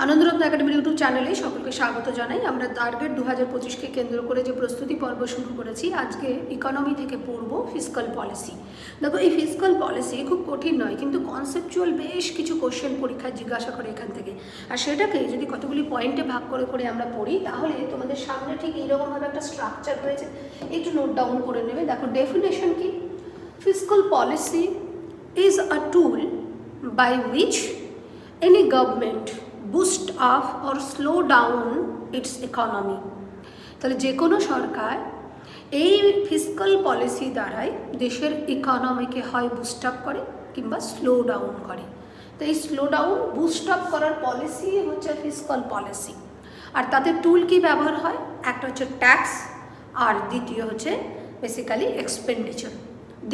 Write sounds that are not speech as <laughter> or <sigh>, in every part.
আনন্দরত্ন একাডেমির ইউটিউব চ্যানেলে সকলকে স্বাগত জানাই। আমরা টার্গেট দু হাজার পঁচিশকে কেন্দ্র করে যে প্রস্তুতি পর্ব শুরু করেছি, আজকে ইকোনমি থেকে পড়ব ফিজিক্যাল পলিসি দেখো, এই ফিজিক্যাল পলিসি খুব কঠিন নয়, কিন্তু কনসেপচুয়াল বেশ কিছু কোশ্চেন পরীক্ষায় জিজ্ঞাসা করে এখান থেকে। আর সেটাকে যদি কতগুলি পয়েন্টে ভাগ করে করে আমরা পড়ি, তাহলে তোমাদের সামনে ঠিক এইরকমভাবে একটা স্ট্রাকচার রয়েছে। একটু নোট ডাউন করে নেবে। দেখো ডেফিনেশন কি? Physical policy is a tool by which any government boost up or slow down its economy তাহলে যে কোনো সরকার এই ফিজিক্যাল পলিসি দ্বারাই দেশের ইকোনমিকে হয় বুস্ট আপ করে কিংবা স্লো ডাউন করে। তো এই স্লো ডাউন বুস্ট আপ করার পলিসি হচ্ছে ফিজিক্যাল পলিসি আর তাতে টুল কি ব্যবহার হয়? একটা হচ্ছে ট্যাক্স আর দ্বিতীয় হচ্ছে basically expenditure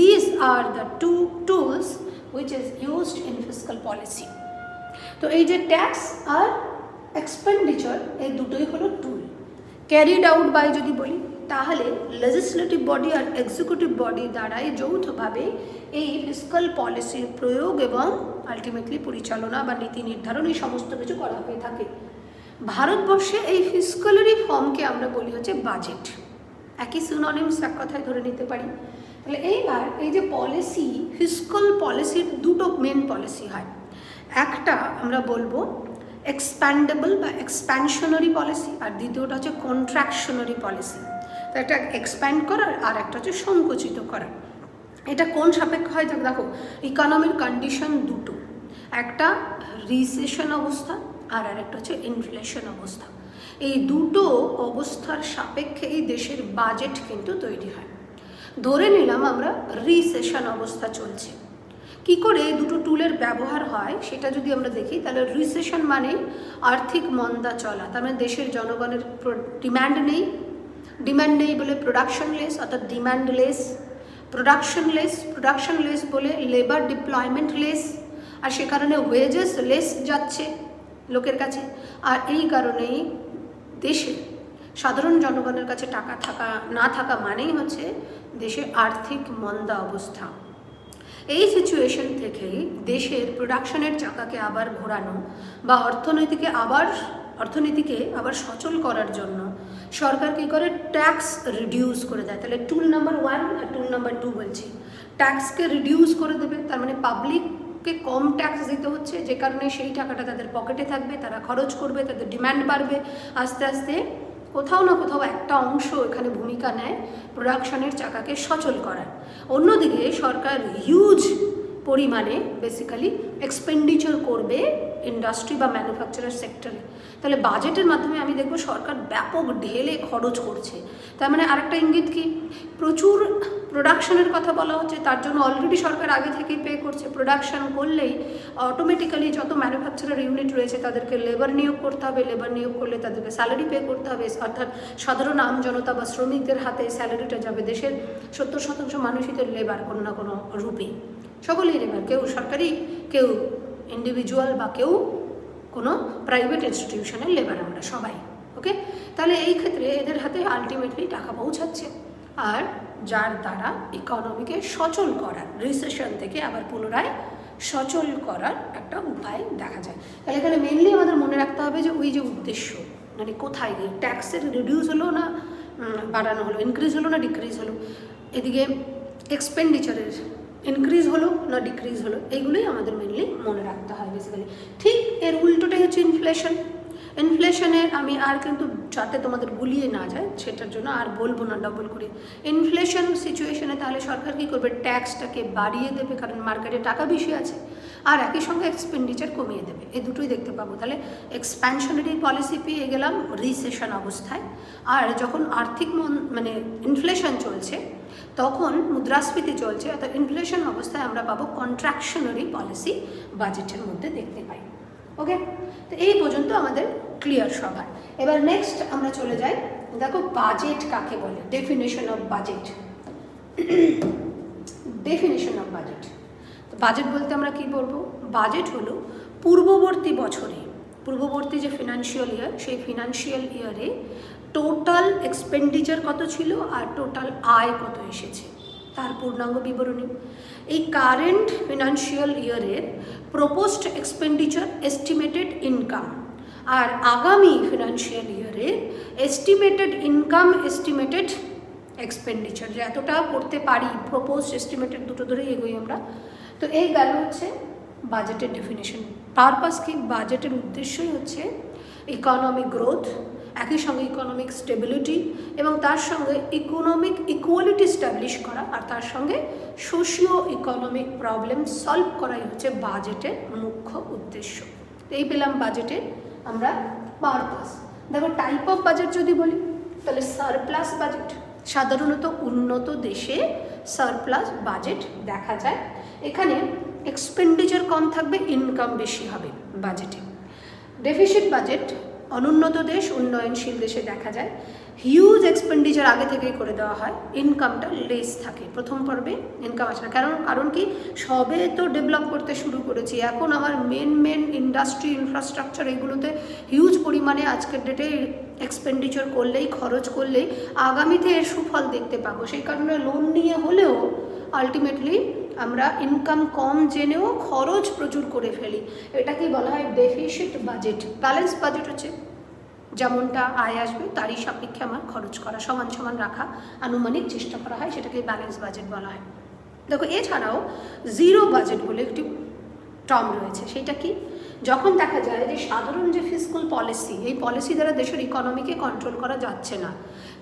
this are the two tools which is used in physical policy তো এই যে ট্যাক্স আর এক্সপেন্ডিচার এই দুটোই হলো টুল ক্যারিড আউট বাই যদি বলি, তাহলে লেজিসলেটিভ বডি আর এক্সিকিউটিভ বডি দ্বারাই যৌথভাবে এই ফিজিক্যাল পলিসির প্রয়োগ এবং আলটিমেটলি পরিচালনা বা নীতি নির্ধারণ এই সমস্ত কিছু করা হয়ে থাকে। ভারতবর্ষে এই ফিজিক্যালেরই ফর্মকে আমরা বলি হচ্ছে বাজেট একই সিনোনিমস এক কথায় ধরে নিতে পারি। তাহলে এইবার এই যে পলিসি ফিজিক্যাল পলিসির দুটো মেন পলিসি হয়। একটা আমরা বলব এক্সপ্যান্ডেবল বা এক্সপ্যানশনারি পলিসি আর দ্বিতীয়টা হচ্ছে কন্ট্রাকশনারি পলিসি তো একটা এক্সপ্যান্ড করার আর একটা হচ্ছে সংকুচিত করার। এটা কোন সাপেক্ষ হয়? দেখ- দেখো ইকোনমির কন্ডিশন দুটো। একটা রিসেশন অবস্থা আর আরেকটা হচ্ছে ইনফ্লেশন অবস্থা। এই দুটো অবস্থার সাপেক্ষে এই দেশের বাজেট কিন্তু তৈরি হয়। ধরে নিলাম আমরা রিসেশন অবস্থা চলছে। কি করে দুটো টুলের ব্যবহার হয় সেটা যদি আমরা দেখি, তাহলে রিসেশন মানে আর্থিক মন্দা চলা। তার মানে দেশের জনগণের ডিম্যান্ড নেই। ডিম্যান্ড নেই বলে প্রোডাকশন লেস অর্থাৎ demand less production less production less বলে লেবার ডিপ্লয়মেন্ট লেস আর সে কারণে ওয়েজেস লেস যাচ্ছে লোকের কাছে। আর এই কারণেই দেশে সাধারণ জনগণের কাছে টাকা থাকা, না থাকা মানেই হচ্ছে দেশে আর্থিক মন্দা অবস্থা। এই সিচুয়েশন থেকেই দেশের প্রোডাকশনের চাকাকে আবার ঘোরানো বা অর্থনীতিকে আবার অর্থনীতিকে আবার সচল করার জন্য সরকার কী করে? ট্যাক্স রিডিউস করে দেয়। তাহলে টুল নাম্বার ওয়ান আর টুল নাম্বার টু বলছি। ট্যাক্সকে রিডিউস করে দেবে, তার মানে পাবলিককে কম ট্যাক্স দিতে হচ্ছে, যে কারণে সেই টাকাটা তাদের পকেটে থাকবে, তারা খরচ করবে, তাদের ডিমান্ড বাড়বে, আস্তে আস্তে কোথাও না কোথাও একটা অংশ এখানে ভূমিকা নেয় প্রোডাকশনের চাকাকে সচল করার। অন্যদিকে সরকার হিউজ পরিমাণে বেসিক্যালি এক্সপেন্ডিচার করবে ইন্ডাস্ট্রি বা ম্যানুফ্যাকচারার সেক্টরে তাহলে বাজেটের মাধ্যমে আমি দেখব সরকার ব্যাপক ঢেলে খরচ করছে। তার মানে আরেকটা ইঙ্গিত কি? প্রচুর প্রোডাকশনের কথা বলা হচ্ছে, তার জন্য অলরেডি সরকার আগে থেকেই পে করছে। প্রোডাকশন করলেই অটোমেটিক্যালি যত ম্যানুফ্যাকচারার ইউনিট রয়েছে, তাদেরকে লেবার নিয়োগ করতে হবে। লেবার নিয়োগ করলে তাদেরকে স্যালারি পে করতে হবে। অর্থাৎ সাধারণ আম জনতা বা শ্রমিকদের হাতে স্যালারিটা যাবে দেশের সত্তর শতাংশ মানুষই তো লেবার কোনো না কোনো রূপে। সকলেই লেবার কেউ সরকারি, কেউ ইন্ডিভিজুয়াল বা কেউ কোনো প্রাইভেট ইনস্টিটিউশনের লেবার আমরা সবাই ওকে তাহলে এই ক্ষেত্রে এদের হাতে আলটিমেটলি টাকা পৌঁছাচ্ছে। আর যার দ্বারা ইকোনমিকে সচল করার রিসেশন থেকে আবার পুনরায় সচল করার একটা উপায় দেখা যায়। তাহলে এখানে মেনলি আমাদের মনে রাখতে হবে যে ওই যে উদ্দেশ্য মানে কোথায় গিয়ে ট্যাক্সের রিডিউস হলো না বাড়ানো হলো ইনক্রিজ হলো না ডিক্রিজ হলো। এদিকে এক্সপেন্ডিচারের ইনক্রিজ হলো না ডিক্রিজ হলো, এইগুলোই আমাদের মেনলি মনে রাখতে হয় বেসিক্যালি ঠিক এর উল্টোটাই হচ্ছে ইনফ্লেশন ইনফ্লেশনের আমি আর কিন্তু যাতে তোমাদের গুলিয়ে না যায় সেটার জন্য আর বলব না ডবল করে। ইনফ্লেশন সিচুয়েশনে তাহলে সরকার কী করবে? ট্যাক্সটাকে বাড়িয়ে দেবে, কারণ মার্কেটে টাকা বেশি আছে। আর একই সঙ্গে এক্সপেন্ডিচার কমিয়ে দেবে। এই দুটোই দেখতে পাবো। তাহলে এক্সপ্যানশনারি পলিসি পেয়ে গেলাম রিসেশন অবস্থায়। আর যখন আর্থিক মন ইনফ্লেশন চলছে, তখন মুদ্রাস্ফীতি চলছে, অর্থাৎ ইনফ্লেশন অবস্থায় আমরা পাবো কন্ট্রাকশনারি পলিসি বাজেটের মধ্যে দেখতে পাই। ওকে তো এই পর্যন্ত আমাদের ক্লিয়ার সবার এবার নেক্সট আমরা চলে যাই। দেখো বাজেট কাকে বলে? Definition of budget definition of budget তো বাজেট বলতে আমরা কি বলব? বাজেট হলো পূর্ববর্তী বছরে, পূর্ববর্তী যে ফিনান্সিয়াল ইয়ার সেই ফিনান্সিয়াল ইয়ারে টোটাল এক্সপেন্ডিচার কত ছিল আর টোটাল আয় কত এসেছে? তার পূর্ণাঙ্গ বিবরণী। এই কারেন্ট ফিনান্সিয়াল ইয়ারের প্রপোজড এক্সপেন্ডিচার এস্টিমেটেড ইনকাম আর আগামী ফিনান্সিয়াল ইয়ারে এস্টিমেটেড ইনকাম এস্টিমেটেড এক্সপেন্ডিচার যে এতটা করতে পারি প্রপোজ এস্টিমেটেড দুটো ধরেই এগোই আমরা। তো এই গেল হচ্ছে বাজেটের ডেফিনেশন পারপাস কি? বাজেটের উদ্দেশ্যই হচ্ছে ইকোনমিক গ্রোথ একই সঙ্গে ইকোনমিক স্টেবিলিটি এবং তার সঙ্গে ইকোনমিক ইকুয়ালিটি স্ট্যাবলিশ করা আর তার সঙ্গে সোশিও ইকোনমিক প্রবলেম সলভ করাই হচ্ছে বাজেটের মুখ্য উদ্দেশ্য। এই পেলাম বাজেটের আমরা পারপাস দেখো টাইপ অফ বাজেট যদি বলি, তাহলে সারপ্লাস বাজেট সাধারণত উন্নত দেশে সারপ্লাস বাজেট দেখা যায়। এখানে এক্সপেন্ডিচার কম থাকবে ইনকাম বেশি হবে বাজেটে। ডেফিসিট বাজেট অনুন্নত দেশ, উন্নয়নশীল দেশে দেখা যায়। হিউজ এক্সপেন্ডিচার আগে থেকেই করে দেওয়া হয়। ইনকামটা লেস থাকে। প্রথম পর্বে ইনকাম আসে না। কারণ কারণ কি? সবে তো ডেভেলপ করতে শুরু করেছি। এখন আমার মেন মেন ইন্ডাস্ট্রি ইনফ্রাস্ট্রাকচার এগুলোতে হিউজ পরিমাণে আজকের ডেটে এক্সপেন্ডিচার করলেই, খরচ করলেই, আগামীতে এর সুফল দেখতে পাবো। সেই কারণে লোন নিয়ে হলেও আলটিমেটলি আমরা ইনকাম কম জেনেও খরচ প্রচুর করে ফেলি। এটাকে বলা হয় ডেফিসিট বাজেট ব্যালেন্স বাজেট হচ্ছে, যেমনটা আয় আসবে, তারই সাপেক্ষে আমার খরচ করা, সমান সমান রাখা, আনুমানিক চেষ্টা করা হয়, সেটাকে ব্যালেন্স বাজেট বলা হয়। দেখো, এছাড়াও জিরো বাজেট বলে একটি টার্ম রয়েছে। সেটা কি? যখন দেখা যায় যে সাধারণ যে ফিজিক্যাল পলিসি এই পলিসি দ্বারা দেশের ইকোনমিকে কন্ট্রোল করা যাচ্ছে না,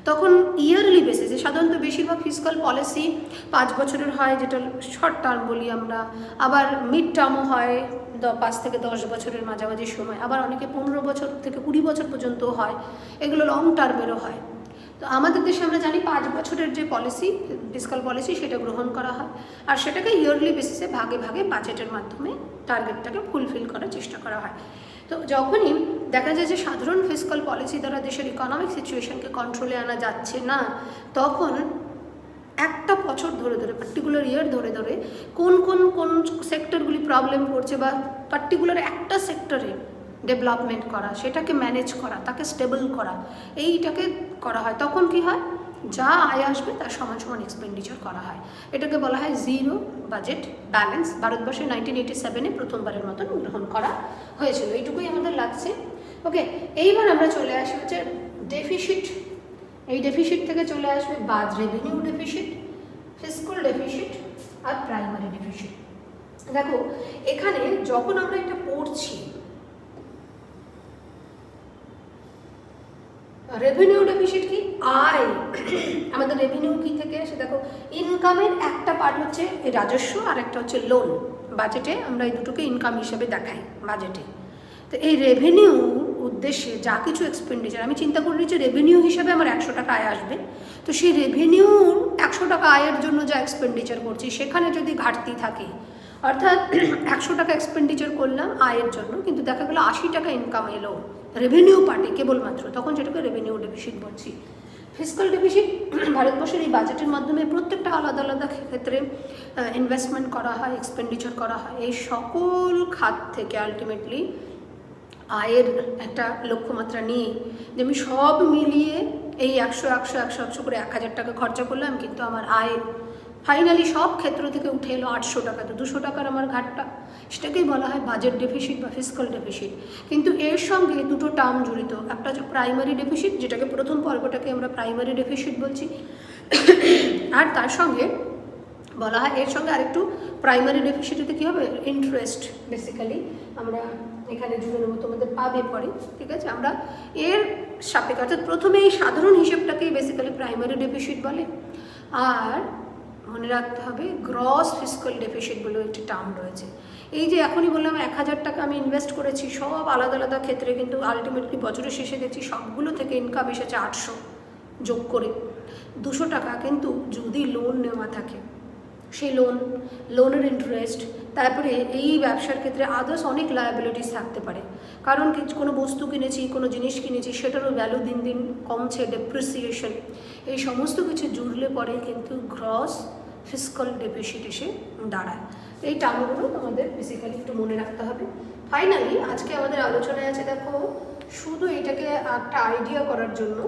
তখন ইয়ারলি বেসিসে সাধারণত বেশিরভাগ ফিজিক্যাল পলিসি পাঁচ বছরের হয়, যেটা শর্ট টার্ম বলি আমরা, আবার মিড টার্মও হয়, দ- পাঁচ থেকে দশ বছরের মাঝামাঝি সময়, আবার অনেকে পনেরো বছর থেকে কুড়ি বছর পর্যন্ত হয়, এগুলো লং টার্মেরও হয়। তো আমাদের দেশে আমরা জানি পাঁচ বছরের যে পলিসি ফিজিক্যাল পলিসি সেটা গ্রহণ করা হয়। আর সেটাকে ইয়ারলি বেসিসে ভাগে ভাগে বাজেটের মাধ্যমে টার্গেটটাকে ফুলফিল করার চেষ্টা করা হয়। তো যখনই দেখা যায় যে সাধারণ ফিজিক্যাল পলিসি দ্বারা দেশের ইকোনমিক সিচুয়েশনকে কন্ট্রোলে আনা যাচ্ছে না, তখন একটা বছর ধরে ধরে পার্টিকুলার ইয়ার ধরে ধরে কোন কোন কোন সেক্টরগুলি প্রবলেম করছে বা পার্টিকুলার একটা সেক্টরে ডেভেলপমেন্ট করা, সেটাকে ম্যানেজ করা, তাকে স্টেবল করা, এইটাকে করা হয়। তখন কি হয়? যা আয় আসবে তার সমান সমান এক্সপেন্ডিচার করা হয়। এটাকে বলা হয় জিরো বাজেট ব্যালেন্স ভারতবর্ষে নাইনটিন এইটি সেভেনে প্রথমবারের মতন গ্রহণ করা হয়েছিল। এইটুকুই আমাদের লাগছে। ওকে এইবার আমরা চলে আসি হচ্ছে ডেফিসিট এই ডেফিসিট থেকে চলে আসবে বাজ রেভিনিউ ডেফিসিট ফিজিক্যাল ডেফিসিট আর প্রাইমারি ডেফিসিট দেখো, এখানে যখন আমরা এটা পড়ছি রেভিনিউ ডেফিসিট কি? আয়। আমাদের রেভিনিউ কি থেকে? আসে দেখো ইনকামের একটা পার্ট হচ্ছে রাজস্ব, আর একটা হচ্ছে লোন বাজেটে আমরা এই দুটোকে ইনকাম হিসেবে দেখাই বাজেটে তো এই রেভিনিউ উদ্দেশ্যে যা কিছু এক্সপেন্ডিচার আমি চিন্তা করি যে রেভিনিউ হিসেবে আমার একশো টাকা আয় আসবে। তো সেই রেভিনিউ একশো টাকা আয়ের জন্য যা এক্সপেন্ডিচার করছি, সেখানে যদি ঘাটতি থাকে, অর্থাৎ একশো টাকা এক্সপেন্ডিচার করলাম আয়ের জন্য, কিন্তু দেখা গেলো আশি টাকা ইনকাম এলো। রেভিনিউ পার্টে কেবলমাত্র। তখন সেটাকে রেভিনিউ ডেফিসিট বলছি। ফিজিক্যাল ডেফিসিট <clears throat> ভারতবর্ষের এই বাজেটের মাধ্যমে প্রত্যেকটা আলাদা আলাদা ক্ষেত্রে ইনভেস্টমেন্ট করা হয় এক্সপেন্ডিচার করা হয়। এই সকল খাত থেকে আলটিমেটলি আয়ের একটা লক্ষ্যমাত্রা নিয়ে যে আমি সব মিলিয়ে এই একশো একশো একশো একশো করে এক হাজার টাকা খরচা করলাম, কিন্তু আমার আয় ফাইনালি সব ক্ষেত্র থেকে উঠে এলো আটশো টাকা তো দুশো টাকার আমার ঘাটটা। সেটাকেই বলা হয় বাজেট ডেফিসিট বা ফিজিক্যাল ডেফিসিট কিন্তু এর সঙ্গে দুটো টার্ম জড়িত। একটা হচ্ছে প্রাইমারি ডেফিসিট যেটাকে প্রথম পর্বটাকে আমরা প্রাইমারি ডেফিসিট বলছি। আর তার সঙ্গে বলা হয় এর সঙ্গে আরেকটু প্রাইমারি ডেফিসিটিতে কী হবে? ইন্টারেস্ট বেসিক্যালি আমরা এখানে জুড়ে নেব, তোমাদের পাবে পরে, ঠিক আছে? আমরা এর সাপেক্ষে, অর্থাৎ প্রথমে এই সাধারণ হিসেবটাকেই বেসিক্যালি প্রাইমারি ডেফিসিট বলে। আর মনে রাখতে হবে গ্রস ফিজিক্যাল ডেফিসিট বলেও একটি টার্ম রয়েছে। এই যে এখনই বললাম, এক হাজার টাকা আমি ইনভেস্ট করেছি, সব আলাদা আলাদা ক্ষেত্রে কিন্তু আলটিমেটলি বছরের শেষে দেখছি সবগুলো থেকে ইনকাম এসেছে আটশো যোগ করে, দুশো টাকা। কিন্তু যদি লোন নেওয়া থাকে সেই লোন লোনের ইন্টারেস্ট তারপরে এই ব্যবসার ক্ষেত্রে আদার্স অনেক লায়াবিলিটিস থাকতে পারে। কারণ কি, কোনো বস্তু কিনেছি, কোনো জিনিস কিনেছি, সেটারও ভ্যালু দিন দিন কমছে ডেপ্রিসিয়েশন এই সমস্ত কিছু জুড়লে পরে কিন্তু গ্রস ফিজিক্যাল ডেফিসিট এসে দাঁড়ায়। এই টার্মগুলো আমাদের বেসিক্যালি একটু মনে রাখতে হবে। ফাইনালি আজকে আমাদের আলোচনায় আছে, দেখো, শুধু এটাকে একটা আইডিয়া করার জন্য,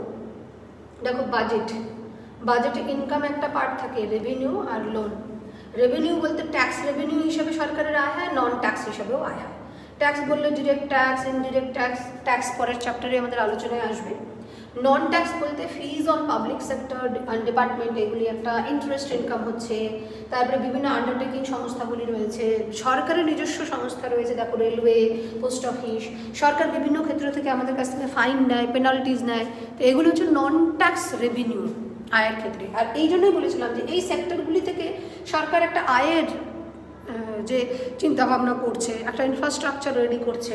দেখো বাজেট বাজেটে ইনকাম একটা পার্ট থাকে রেভিনিউ আর লোন রেভিনিউ বলতে ট্যাক্স রেভিনিউ হিসাবে সরকারের আয় হয় নন ট্যাক্স হিসাবেও আয় হয়। ট্যাক্স বললে direct tax indirect tax tax পরের চ্যাপ্টারে আমাদের আলোচনায় আসবে। নন ট্যাক্স বলতে fees on public sector department এগুলি একটা ইন্টারেস্ট ইনকাম হচ্ছে। তারপরে বিভিন্ন আন্ডারটেকিং সংস্থাগুলি রয়েছে। সরকারের নিজস্ব সংস্থা রয়েছে, দেখো রেলওয়ে পোস্ট অফিস সরকার বিভিন্ন ক্ষেত্র থেকে আমাদের কাছ থেকে ফাইন নেয় পেনাল্টিজ নেয়। তো এগুলো হচ্ছে নন ট্যাক্স রেভিনিউ আয়ের ক্ষেত্রে। আর এই জন্যই বলেছিলাম যে এই সেক্টরগুলি থেকে সরকার একটা আয়ের যে চিন্তাভাবনা করছে, একটা ইনফ্রাস্ট্রাকচার রেডি করছে,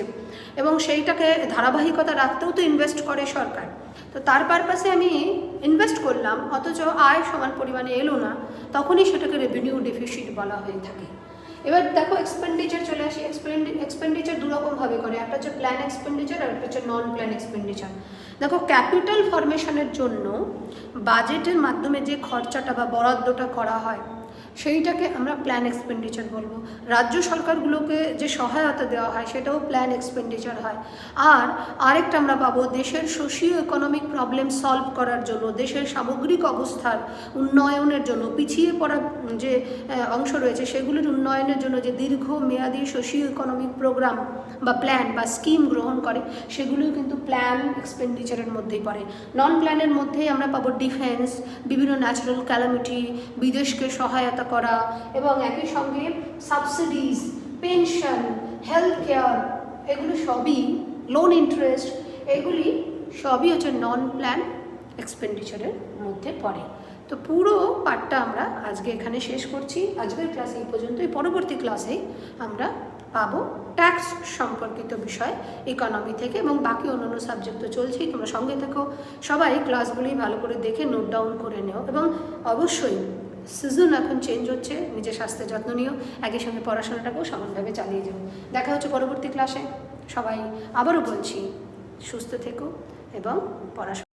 এবং সেইটাকে ধারাবাহিকতা রাখতেও তো ইনভেস্ট করে সরকার। তো তার পারপাসে আমি ইনভেস্ট করলাম, অথচ আয় সমান পরিমাণে এলো না, তখনই সেটাকে রেভিনিউ ডেফিসিট বলা হয়ে থাকে। এবার দেখো এক্সপেন্ডিচার চলে আসি। এক্সপেন্ডিচার দুরকমভাবে করে। একটা হচ্ছে প্ল্যান এক্সপেন্ডিচার আর একটা হচ্ছে নন প্ল্যান এক্সপেন্ডিচার দেখো ক্যাপিটাল ফরমেশনের জন্য বাজেটের মাধ্যমে যে খরচাটা বা বরাদ্দটা করা হয় সেইটাকে আমরা প্ল্যান এক্সপেন্ডিচার বলব। রাজ্য সরকারগুলোকে যে সহায়তা দেওয়া হয়, সেটাও প্ল্যান এক্সপেন্ডিচার হয়। আর আরেকটা আমরা পাবো, দেশের সোশিও ইকোনমিক প্রবলেম সলভ করার জন্য, দেশের সামগ্রিক অবস্থার উন্নয়নের জন্য, পিছিয়ে পড়া যে অংশ রয়েছে, সেগুলির উন্নয়নের জন্য যে দীর্ঘ মেয়াদী সোশিও ইকোনমিক প্রোগ্রাম বা প্ল্যান বা স্কিম গ্রহণ করে, সেগুলিও কিন্তু প্ল্যান এক্সপেন্ডিচারের মধ্যেই পড়ে। নন প্ল্যানের মধ্যেই আমরা পাবো ডিফেন্স বিভিন্ন ন্যাচারাল ক্যালামিটি বিদেশকে সহায়তা করা এবং একই সঙ্গে সাবসিডিজ পেনশন হেলথ কেয়ার এগুলো সবই লোন ইন্টারেস্ট এগুলি সবই হচ্ছে নন প্ল্যান এক্সপেন্ডিচারের মধ্যে পড়ে। তো পুরো পাঠটা আমরা আজকে এখানে শেষ করছি। আজকের ক্লাসে এই পর্যন্তই। পরবর্তী ক্লাসে আমরা পাবো ট্যাক্স সম্পর্কিত বিষয় ইকোনমি থেকে এবং বাকি অন্যান্য সাবজেক্ট তো চলছেই। তোমরা সঙ্গে থেকো। সবাই ক্লাসগুলি ভালো করে দেখে নোট ডাউন করে নেও এবং অবশ্যই সিজন এখন চেঞ্জ হচ্ছে, নিজের স্বাস্থ্যের যত্ন নিও, একই সঙ্গে পড়াশোনাটাকেও সমানভাবে চালিয়ে যাও। দেখা হচ্ছে পরবর্তী ক্লাসে সবাই আবারও বলছি, সুস্থ থেকো এবং পড়াশোনা